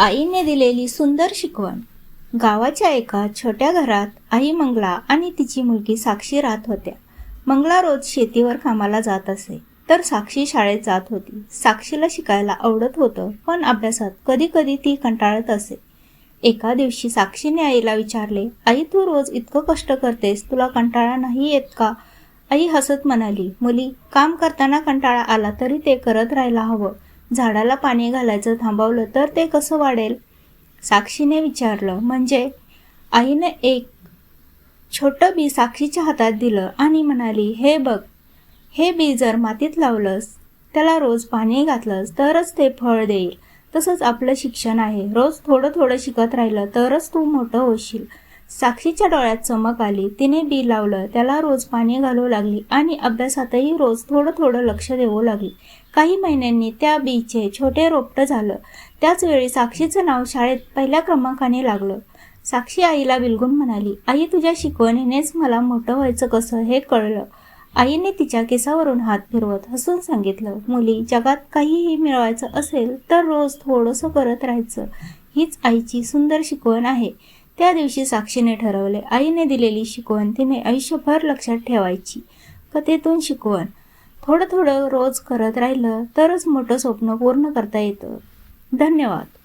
आईने दिलेली सुंदर शिकवण. गावाच्या एका छोट्या घरात आई मंगला आणि तिची मुलगी साक्षी राहत होत्या. मंगला रोज शेतीवर कामाला जात असे तर साक्षी शाळेत जात होती. साक्षीला शिकायला आवडत होतं पण अभ्यासात कधी कधी ती कंटाळत असे. एका दिवशी साक्षीने आईला विचारले आई तू रोज इतकं कष्ट करतेस तुला कंटाळा नाही येत का? आई हसत म्हणाली मुली काम करताना कंटाळा आला तरी ते करत राहायला हवं. झाडाला पाणी घालायचं थांबवलं तर ते कसं वाढेल? साक्षीने विचारलं. म्हणजे? आईनं एक छोटं बी साक्षीच्या हातात दिलं आणि म्हणाली हे बघ हे बी जर मातीत लावलंस त्याला रोज पाणी घातलंस तरच ते फळ देईल. तसंच आपलं शिक्षण आहे. रोज थोडं थोडं शिकत राहिलं तरच तू मोठं होशील. साक्षीच्या डोळ्यात चमक आली. तिने बी लावलं. त्याला रोज पाणी घालू लागली आणि अभ्यासातही रोज थोडं थोडं लक्ष देऊ लागली. काही महिन्यांनी त्या बीचे छोटे रोपटं झालं. त्याचवेळी साक्षीचं नाव शाळेत पहिल्या क्रमांकाने लागलं. साक्षी आईला बिलगून म्हणाली आई तुझ्या शिकवणीनेच मला मोठं व्हायचं कसं हे कळलं. आईने तिच्या केसावरून हात फिरवत हसून सांगितलं मुली जगात काहीही मिळवायचं असेल तर रोज थोडंसं करत राहायचं. हीच आईची सुंदर शिकवण आहे. त्या दिवशी साक्षीने ठरवले आईने दिलेली शिकवण तिने आयुष्यभर लक्षात ठेवायची. कथेतून शिकवण थोडं थोडं रोज करत राहिलं तरच मोठं स्वप्न पूर्ण करता येतं. धन्यवाद.